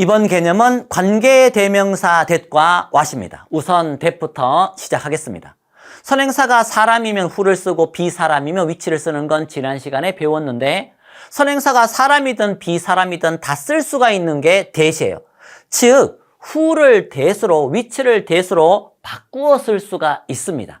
이번 개념은 관계 대명사 that과 what입니다. 우선 that부터 시작하겠습니다. 선행사가 사람이면 who를 쓰고 비사람이면 which를 쓰는 건 지난 시간에 배웠는데 선행사가 사람이든 비사람이든 다 쓸 수가 있는 게 that이에요. 즉 who를 that으로 which를 that으로 바꾸어 쓸 수가 있습니다.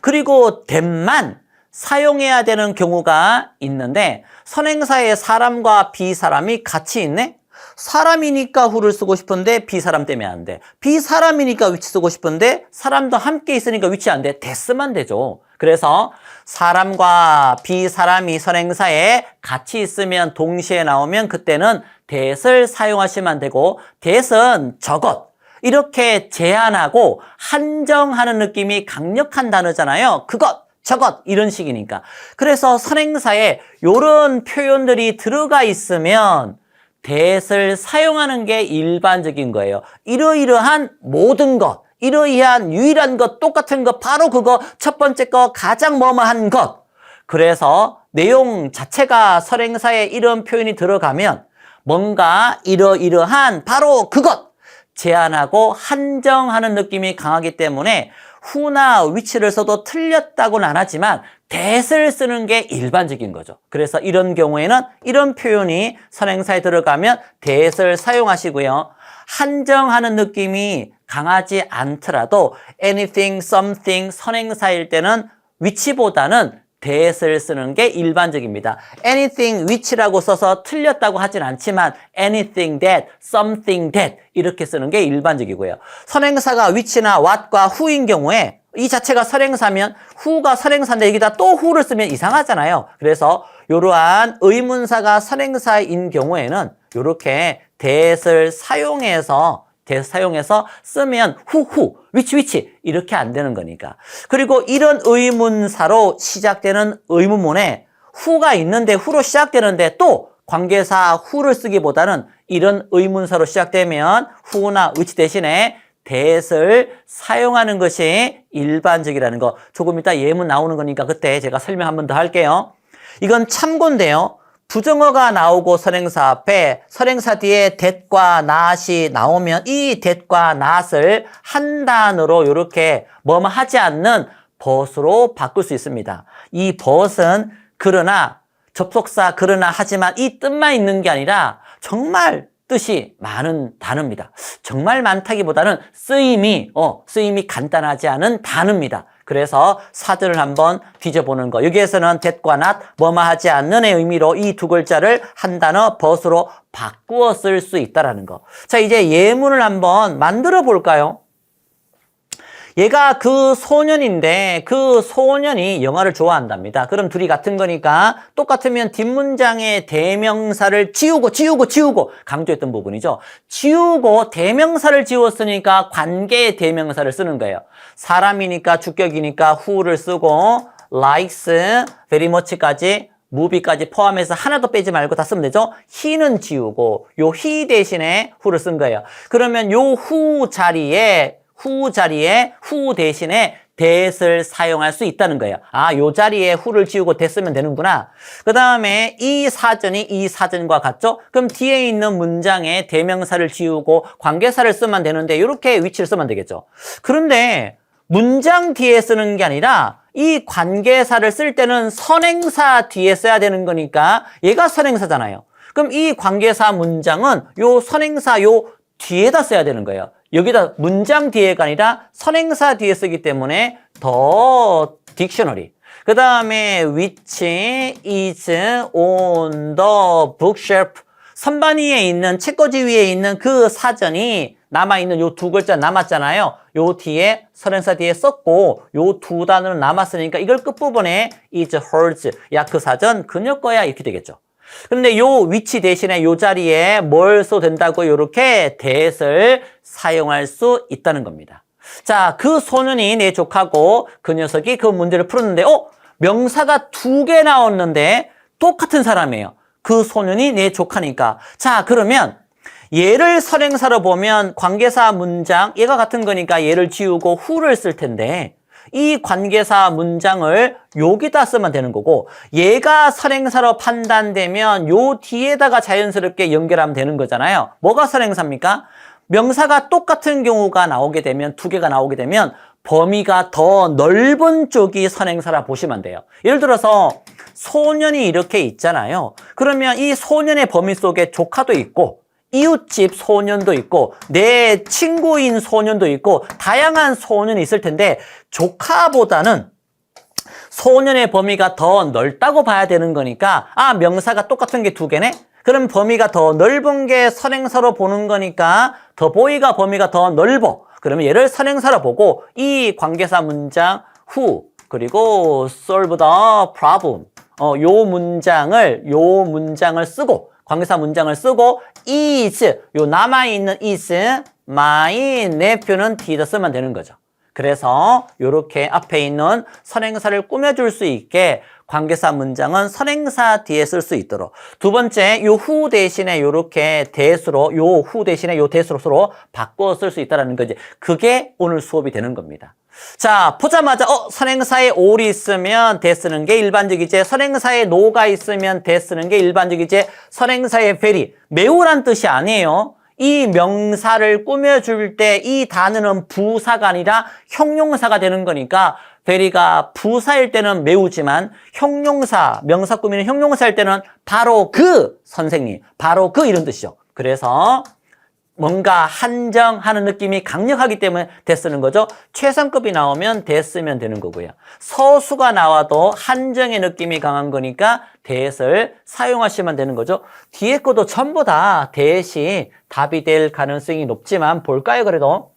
그리고 that만 사용해야 되는 경우가 있는데 선행사에 사람과 비사람이 같이 있네? 사람이니까 who를 쓰고 싶은데 비사람 때문에 안 돼. 비사람이니까 which 쓰고 싶은데 사람도 함께 있으니까 which 안 돼. that만 되죠. 그래서 사람과 비사람이 선행사에 같이 있으면 동시에 나오면 그때는 that을 사용하시면 되고 that은 저것 이렇게 제한하고 한정하는 느낌이 강력한 단어잖아요. 그것 저것 이런 식이니까. 그래서 선행사에 이런 표현들이 들어가 있으면 that을 사용하는 게 일반적인 거예요. 이러이러한 모든 것, 이러이러한 유일한 것, 똑같은 것, 바로 그거 첫 번째 거 가장 뭐뭐한 것. 그래서 내용 자체가 선행사에 이런 표현이 들어가면 뭔가 이러이러한 바로 그것 제한하고 한정하는 느낌이 강하기 때문에 who나 which를 써도 틀렸다고는 안 하지만 that을 쓰는 게 일반적인 거죠. 그래서 이런 경우에는 이런 표현이 선행사에 들어가면 that을 사용하시고요. 한정하는 느낌이 강하지 않더라도 anything, something 선행사일 때는 which보다는 that을 쓰는 게 일반적입니다. anything which라고 써서 틀렸다고 하진 않지만 anything that, something that 이렇게 쓰는 게 일반적이고요. 선행사가 which나 what과 who인 경우에 이 자체가 선행사면 who가 선행사인데 여기다 또 who를 쓰면 이상하잖아요. 그래서 이러한 의문사가 선행사인 경우에는 이렇게 that을 사용해서 대 사용해서 쓰면 후후, 위치 위치 이렇게 안 되는 거니까. 그리고 이런 의문사로 시작되는 의문문에 후가 있는데 후로 시작되는데 또 관계사 후를 쓰기보다는 이런 의문사로 시작되면 후나 위치 대신에 that을 사용하는 것이 일반적이라는 거. 조금 이따 예문 나오는 거니까 그때 제가 설명 한 번 더 할게요. 이건 참고인데요. 부정어가 나오고 선행사 앞에 선행사 뒤에 that과 not이 나오면 이 that과 not을 한 단어로 이렇게 뭐뭐 하지 않는 but으로 바꿀 수 있습니다. 이 but은 그러나 접속사 그러나 하지만 이 뜻만 있는 게 아니라 정말 뜻이 많은 단어입니다. 정말 많다기보다는 쓰임이 어 쓰임이 간단하지 않은 단어입니다. 그래서 사전을 한번 뒤져보는 거. 여기에서는 that과 not, 뭐뭐 하지 않는의 의미로 이 두 글자를 한 단어 벗으로 바꾸어 쓸 수 있다라는 거. 자, 이제 예문을 한번 만들어 볼까요? 얘가 그 소년인데 그 소년이 영화를 좋아한답니다. 그럼 둘이 같은 거니까 똑같으면 뒷문장의 대명사를 지우고 지우고 지우고 강조했던 부분이죠. 지우고 대명사를 지웠으니까 관계의 대명사를 쓰는 거예요. 사람이니까 주격이니까 who를 쓰고 likes, very much까지 무비까지 포함해서 하나도 빼지 말고 다 쓰면 되죠. he는 지우고 요 he 대신에 who를 쓴 거예요. 그러면 요 who 자리에 who 자리에 who 대신에 that을 사용할 수 있다는 거예요. 아, 요 자리에 who를 지우고 쓰면 되는구나. 그 다음에 이 사전이 이 사전과 같죠? 그럼 뒤에 있는 문장에 대명사를 지우고 관계사를 쓰면 되는데 이렇게 위치를 쓰면 되겠죠. 그런데 문장 뒤에 쓰는 게 아니라 이 관계사를 쓸 때는 선행사 뒤에 써야 되는 거니까 얘가 선행사잖아요. 그럼 이 관계사 문장은 요 선행사 요 뒤에다 써야 되는 거예요. 여기다 문장 뒤에가 아니라 선행사 뒤에 쓰기 때문에 더 딕셔너리. 그 다음에 which is on the bookshelf. 선반 위에 있는 책꽂이 위에 있는 그 사전이 남아있는 요 두 글자 남았잖아요. 요 뒤에 선행사 뒤에 썼고 요 두 단어는 남았으니까 이걸 끝부분에 is hers. 야 그 사전 그녀 거야 이렇게 되겠죠. 근데 요 위치 대신에 요 자리에 뭘 써 된다고 이렇게 that을 사용할 수 있다는 겁니다. 자, 그 소년이 내 조카고 그 녀석이 그 문제를 풀었는데 어? 명사가 두 개 나왔는데 똑같은 사람이에요. 그 소년이 내 조카니까. 자, 그러면 얘를 선행사로 보면 관계사 문장 얘가 같은 거니까 얘를 지우고 who를 쓸 텐데 이 관계사 문장을 여기다 쓰면 되는 거고 얘가 선행사로 판단되면 요 뒤에다가 자연스럽게 연결하면 되는 거잖아요. 뭐가 선행사입니까? 명사가 똑같은 경우가 나오게 되면 두 개가 나오게 되면 범위가 더 넓은 쪽이 선행사라 보시면 돼요. 예를 들어서 소년이 이렇게 있잖아요. 그러면 이 소년의 범위 속에 조카도 있고 이웃집 소년도 있고 내 친구인 소년도 있고 다양한 소년이 있을 텐데 조카보다는 소년의 범위가 더 넓다고 봐야 되는 거니까 아 명사가 똑같은 게 두 개네? 그럼 범위가 더 넓은 게 선행사로 보는 거니까 더 보이가 범위가 더 넓어. 그러면 얘를 선행사로 보고 이 관계사 문장 who 그리고 solve the problem 어, 요 문장을 요 문장을 쓰고 관계사 문장을 쓰고 is 요 남아 있는 is my nephew는 dida 쓰면 되는 거죠. 그래서 이렇게 앞에 있는 선행사를 꾸며줄 수 있게 관계사 문장은 선행사 뒤에 쓸 수 있도록. 두 번째 요 후 대신에 요렇게 대수로 요 후 대신에 요 대수로 바꿔 쓸 수 있다라는 거지. 그게 오늘 수업이 되는 겁니다 자 보자마자 어 선행사에 올이 있으면 대 쓰는 게 일반적이지 선행사에 노가 있으면 대 쓰는 게 일반적이지 선행사에 very 매우란 뜻이 아니에요 이 명사를 꾸며줄 때 이 단어는 부사가 아니라 형용사가 되는 거니까 very가 부사일 때는 매우지만 형용사, 명사 꾸미는 형용사일 때는 바로 그 선생님, 바로 그 이런 뜻이죠. 그래서 뭔가 한정하는 느낌이 강력하기 때문에 대 쓰는 거죠. 최상급이 나오면 대 쓰면 되는 거고요. 서수가 나와도 한정의 느낌이 강한 거니까 대를 사용하시면 되는 거죠. 뒤에 것도 전부 다 대시 답이 될 가능성이 높지만 볼까요 그래도?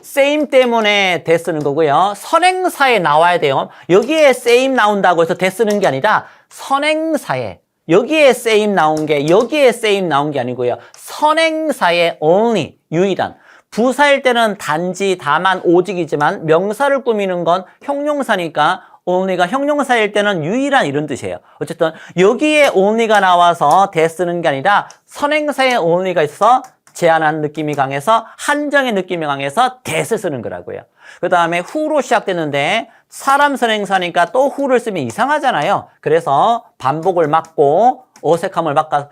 same 때문에 대 쓰는 거고요. 선행사에 나와야 돼요. 여기에 same 나온다고 해서 대 쓰는 게 아니라 선행사에 여기에 same 나온 게 여기에 same 나온 게 아니고요. 선행사에 only 유일한 부사일 때는 단지 다만 오직이지만 명사를 꾸미는 건 형용사니까 only가 형용사일 때는 유일한 이런 뜻이에요. 어쨌든 여기에 only가 나와서 대 쓰는 게 아니라 선행사에 only가 있어서 제한한 느낌이 강해서 한정의 느낌이 강해서 대를 쓰는 거라고요. 그 다음에 후로 시작되는데 사람 선행사니까 또 후를 쓰면 이상하잖아요. 그래서 반복을 막고 어색함을 막아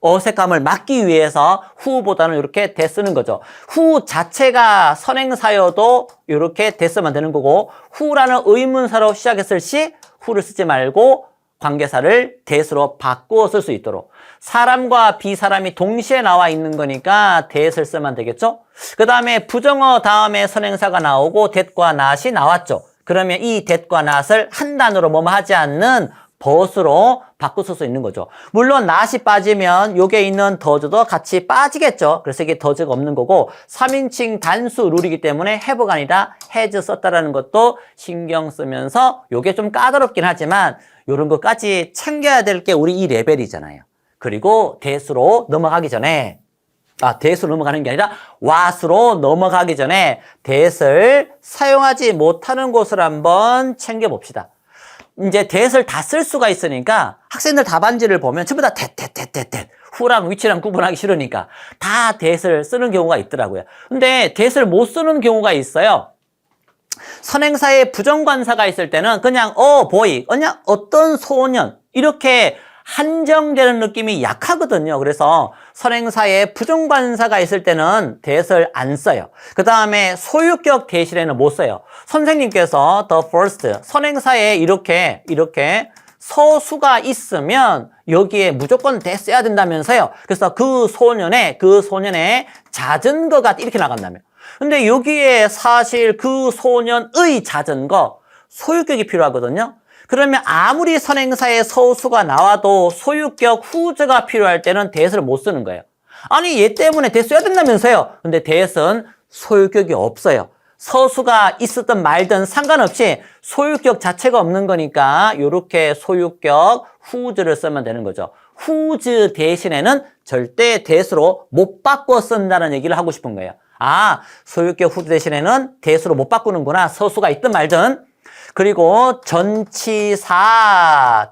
어색함을 막기 위해서 후보다는 이렇게 대 쓰는 거죠. 후 자체가 선행사여도 이렇게 대 쓰면 되는 거고 후라는 의문사로 시작했을 시 후를 쓰지 말고 관계사를 대수로 바꾸어 쓸 수 있도록 사람과 비사람이 동시에 나와 있는 거니까 대를 쓰면 되겠죠? 그 다음에 부정어 다음에 선행사가 나오고 that과 not이 나왔죠. 그러면 이 that과 not을 한 단어로 뭐뭐 하지 않는 벗으로 쓸수 있는 거죠. 물론 not이 빠지면 여기에 있는 더즈도 같이 빠지겠죠. 그래서 이게 더즈가 없는 거고 3인칭 단수 룰이기 때문에 have가 아니라 has 썼다라는 것도 신경 쓰면서 이게 좀 까다롭긴 하지만 이런 것까지 챙겨야 될 게 우리 이 레벨이잖아요. 그리고 대수로 넘어가기 전에 아, 대수로 넘어가는 게 아니라 왓으로 넘어가기 전에 대을 사용하지 못하는 곳을 한번 챙겨봅시다. 이제 대을 다쓸 수가 있으니까 학생들 답안지를 보면 전부 다 대, 대, 대, 대, 대. 후랑 위치랑 구분하기 싫으니까 다 대을 쓰는 경우가 있더라고요. 근데 대을 못 쓰는 경우가 있어요. 선행사에 부정관사가 있을 때는 그냥 어 보이 그냥 어떤 소년 이렇게 한정되는 느낌이 약하거든요. 그래서 선행사에 부정관사가 있을 때는 대을 안 써요. 그 다음에 소유격 대신에는 못 써요. 선생님께서 the first 선행사에 이렇게 이렇게 서수가 있으면 여기에 무조건 대 써야 된다면서요. 그래서 그 소년의 그 소년의 자전거가 이렇게 나간다며. 근데 여기에 사실 그 소년의 자전거 소유격이 필요하거든요. 그러면 아무리 선행사에 서수가 나와도 소유격 후즈가 필요할 때는 대스를 못 쓰는 거예요. 아니 얘 때문에 대 써야 된다면서요. 근데 대스는 소유격이 없어요. 서수가 있었든 말든 상관없이 소유격 자체가 없는 거니까 이렇게 소유격 후즈를 쓰면 되는 거죠. 후즈 대신에는 절대 대수로 못 바꿔 쓴다는 얘기를 하고 싶은 거예요. 아, 소유격 후즈 대신에는 대수로 못 바꾸는구나. 서수가 있든 말든. 그리고 전치사,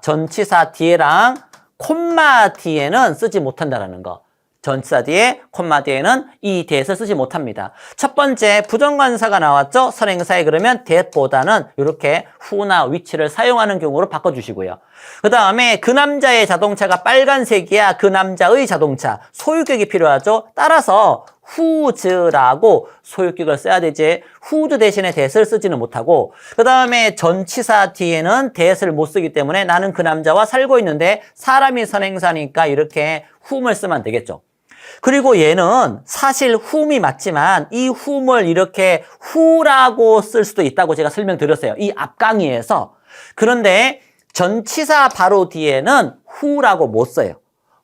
전치사 뒤에랑 콤마 뒤에는 쓰지 못한다는 거. 전치사 뒤에 콤마 뒤에는 이 대에서 쓰지 못합니다. 첫 번째 부정관사가 나왔죠. 선행사에 그러면 대보다는 이렇게 후나 위치를 사용하는 경우로 바꿔주시고요. 그 다음에 그 남자의 자동차가 빨간색이야. 그 남자의 자동차 소유격이 필요하죠. 따라서 후즈라고 소유격을 써야 되지 후즈 대신에 대스를 쓰지는 못하고 그 다음에 전치사 뒤에는 대스를 못 쓰기 때문에 나는 그 남자와 살고 있는데 사람이 선행사니까 이렇게 whom을 쓰면 되겠죠. 그리고 얘는 사실 whom이 맞지만 이 whom을 이렇게 who라고 쓸 수도 있다고 제가 설명드렸어요. 이 앞 강의에서. 그런데 전치사 바로 뒤에는 who라고 못 써요.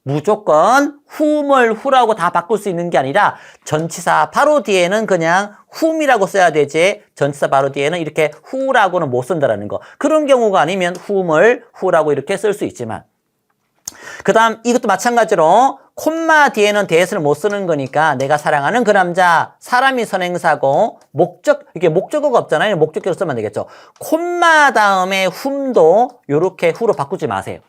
무조건 whom을 who라고 다 바꿀 수 있는 게 아니라 전치사 바로 뒤에는 그냥 whom이라고 써야 되지 전치사 바로 뒤에는 이렇게 who라고는 못 쓴다라는 거. 그런 경우가 아니면 whom을 who라고 이렇게 쓸 수 있지만. 그 다음 이것도 마찬가지로 콤마 뒤에는 대스를 못 쓰는 거니까 내가 사랑하는 그 남자 사람이 선행사고 목적 이게 목적어가 없잖아요. 목적어로 쓰면 되겠죠. 콤마 다음에 훔도 요렇게 후로 바꾸지 마세요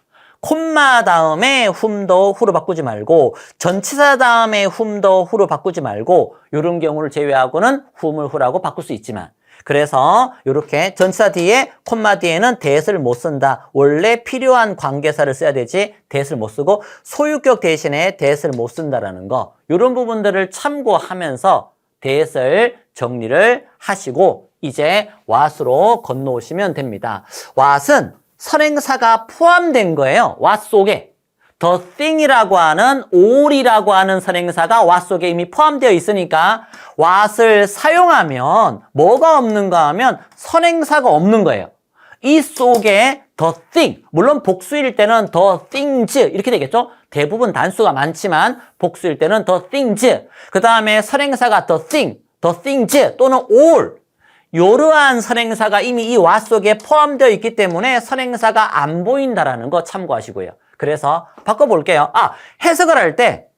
콤마 다음에 훔도 후로 바꾸지 말고 전치사 다음에 훔도 후로 바꾸지 말고 이런 경우를 제외하고는 훔을 후라고 바꿀 수 있지만 그래서 이렇게 전치사 뒤에 콤마 뒤에는 대스를 못 쓴다. 원래 필요한 관계사를 써야 되지 대스를 못 쓰고 소유격 대신에 대스를 못 쓴다라는 거. 이런 부분들을 참고하면서 대스를 정리를 하시고 이제 what으로 건너오시면 됩니다. what은 선행사가 포함된 거예요. what 속에. the thing이라고 하는 all이라고 하는 선행사가 what 속에 이미 포함되어 있으니까 what을 사용하면 뭐가 없는가 하면 선행사가 없는 거예요. 이 속에 the thing, 물론 복수일 때는 the things 이렇게 되겠죠? 대부분 단수가 많지만 복수일 때는 the things, 그 다음에 선행사가 the thing, the things 또는 all 이러한 선행사가 이미 이 와 속에 포함되어 있기 때문에 선행사가 안 보인다라는 거 참고하시고요. 그래서 바꿔볼게요. 아, 해석을 할 때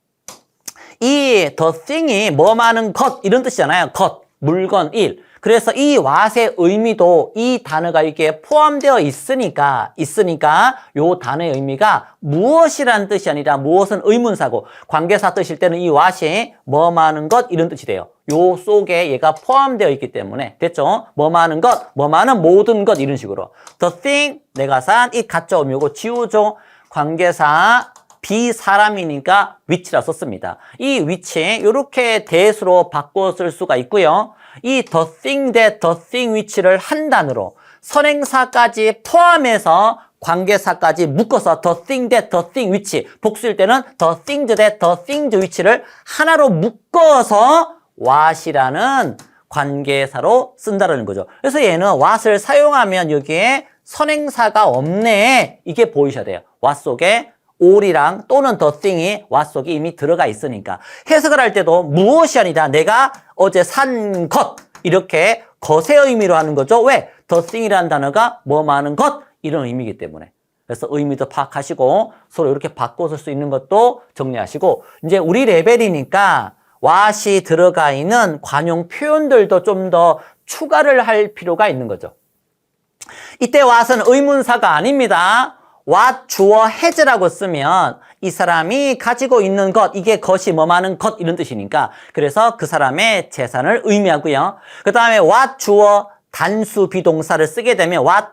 이 the thing이 뭐 많은 것 이런 뜻이잖아요. 것, 물건, 일. 그래서 이 what의 의미도 이 단어가 이게 포함되어 있으니까 있으니까 요 단어의 의미가 무엇이란 뜻이 아니라 무엇은 의문사고 관계사 뜻일 때는 이 what이 뭐 많은 것 이런 뜻이 돼요. 요 속에 얘가 포함되어 있기 때문에 됐죠? 뭐 많은 것, 뭐 많은 모든 것 이런 식으로 the thing 내가 산 이 가짜 의미고 지우죠 관계사 비사람이니까 위치라 썼습니다. 이 위치 이렇게 대수로 쓸 수가 있고요. 이 the thing that the thing 위치를 한 단어로 선행사까지 포함해서 관계사까지 묶어서 the thing that the thing 위치 복수일 때는 the things that the things 위치를 하나로 묶어서 what이라는 관계사로 쓴다는 거죠. 그래서 얘는 what을 사용하면 여기에 선행사가 없네 이게 보이셔야 돼요. what 속에 all이랑 또는 the thing이 what 속에 이미 들어가 있으니까 해석을 할 때도 무엇이 아니라 내가 어제 산 것 이렇게 것의 의미로 하는 거죠. 왜? the thing이라는 단어가 뭐 많은 것 이런 의미이기 때문에 그래서 의미도 파악하시고 서로 이렇게 바꿔 쓸 수 있는 것도 정리하시고 이제 우리 레벨이니까 what이 들어가 있는 관용 표현들도 좀 더 추가를 할 필요가 있는 거죠. 이때 what은 의문사가 아닙니다. What 주어 has라고 쓰면 이 사람이 가지고 있는 것, 이게 것이 뭐 많은 것 이런 뜻이니까. 그래서 그 사람의 재산을 의미하고요. 그 다음에 what 주어 단수 비동사를 쓰게 되면 what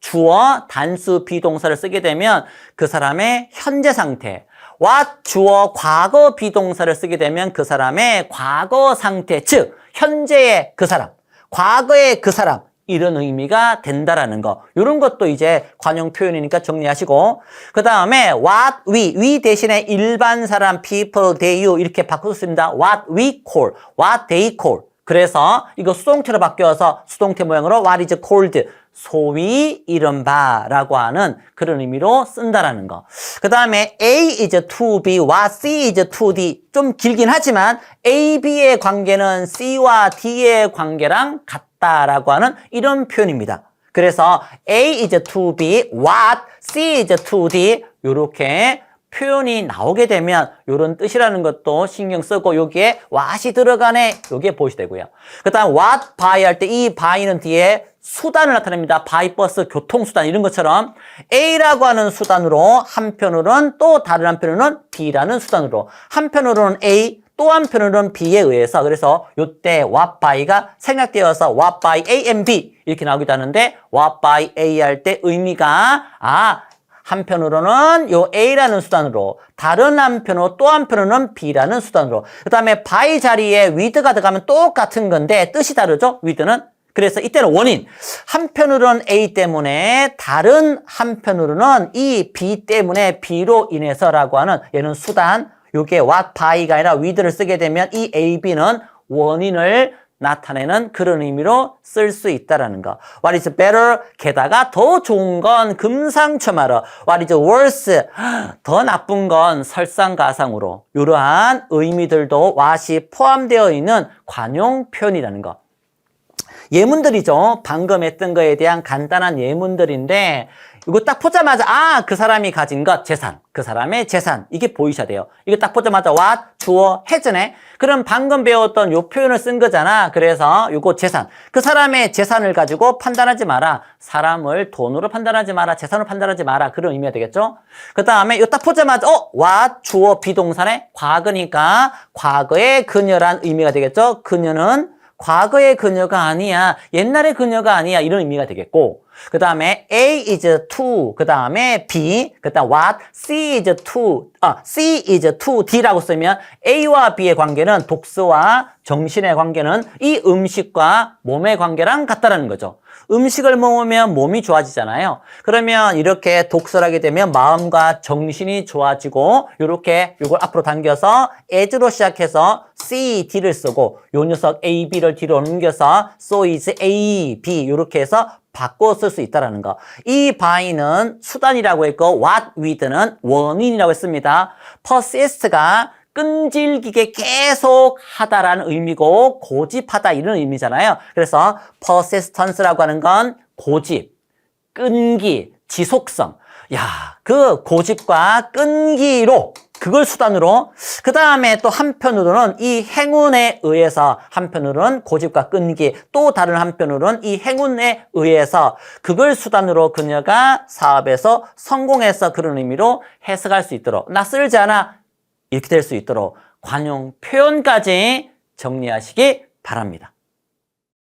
주어 단수 비동사를 쓰게 되면 그 사람의 현재 상태. what 주어 과거 비동사를 쓰게 되면 그 사람의 과거 상태. 즉 현재의 그 사람. 과거의 그 사람 이런 의미가 된다라는 거. 이런 것도 이제 관용 표현이니까 정리하시고. 그 다음에 what we, we 대신에 일반 사람, people, they, you 이렇게 바꾸었습니다. what we call, what they call. 그래서 이거 수동태로 바뀌어서 수동태 모양으로 what is called. 소위 이른바라고 하는 그런 의미로 쓴다라는 거. 그 다음에 A is to B, what C is to D. 좀 길긴 하지만 A, B의 관계는 C와 D의 관계랑 같다라고 하는 이런 표현입니다. 그래서 A is to B, what, C is to D 이렇게 표현이 나오게 되면 이런 뜻이라는 것도 신경 쓰고 여기에 what이 들어가네 여기에 보시되고요. 그 다음 what by 할 때 이 by는 뒤에 수단을 나타냅니다. 바이 버스 교통수단 이런 것처럼 A라고 하는 수단으로 한편으로는 또 다른 한편으로는 B라는 수단으로 한편으로는 A 또 한편으로는 B에 의해서 그래서 요때 what by가 생략되어서 what by A and B 이렇게 나오기도 하는데 what by A 할 때 의미가 아 한편으로는 요 A라는 수단으로 다른 한편으로 또 한편으로는 B라는 수단으로. 그 다음에 by 자리에 with가 들어가면 똑같은 건데 뜻이 다르죠? with는? 그래서 이때는 원인. 한편으로는 A 때문에 다른 한편으로는 이 B 때문에 B로 인해서라고 하는 얘는 수단. 요게 what by가 아니라 with를 쓰게 되면 이 A, B는 원인을 나타내는 그런 의미로 쓸 수 있다라는 거. What is better? 게다가 더 좋은 건 금상첨화로. What is worse? 더 나쁜 건 설상가상으로. 이러한 의미들도 what이 포함되어 있는 관용 표현이라는 거. 예문들이죠. 방금 했던 거에 대한 간단한 예문들인데 이거 딱 보자마자 아 그 사람이 가진 것 재산 그 사람의 재산 이게 보이셔야 돼요. 이거 딱 보자마자 what 주어 해전에 그럼 방금 배웠던 요 표현을 쓴 거잖아. 그래서 요거 재산 그 사람의 재산을 가지고 판단하지 마라. 사람을 돈으로 판단하지 마라. 재산으로 판단하지 마라. 그런 의미가 되겠죠. 그 다음에 요 딱 보자마자 어 what 주어 비동산의 과거니까 과거의 그녀란 의미가 되겠죠. 그녀는 과거의 그녀가 아니야. 옛날의 그녀가 아니야. 이런 의미가 되겠고. 그 다음에 A is to. 그 다음에 B. 그 다음 what? C is to. 아, C is to D라고 쓰면 A와 B의 관계는 독서와 정신의 관계는 이 음식과 몸의 관계랑 같다라는 거죠. 음식을 먹으면 몸이 좋아지잖아요. 그러면 이렇게 독서를 하게 되면 마음과 정신이 좋아지고 이렇게 이걸 앞으로 당겨서 as로 시작해서 C, D를 쓰고 요 녀석 A, B를 뒤로 넘겨서 so is A, B 이렇게 해서 바꿔 쓸 수 있다라는 거. 이 by는 수단이라고 했고 what with는 원인이라고 했습니다. persist가 끈질기게 계속 하다라는 의미고 고집하다 이런 의미잖아요. 그래서 persistence라고 하는 건 고집, 끈기, 지속성. 야, 그 고집과 끈기로 그걸 수단으로 그 다음에 또 한편으로는 이 행운에 의해서 한편으로는 고집과 끈기 또 다른 한편으로는 이 행운에 의해서 그걸 수단으로 그녀가 사업에서 성공해서 그런 의미로 해석할 수 있도록 낯설지 않아 이렇게 될 수 있도록 관용 표현까지 정리하시기 바랍니다.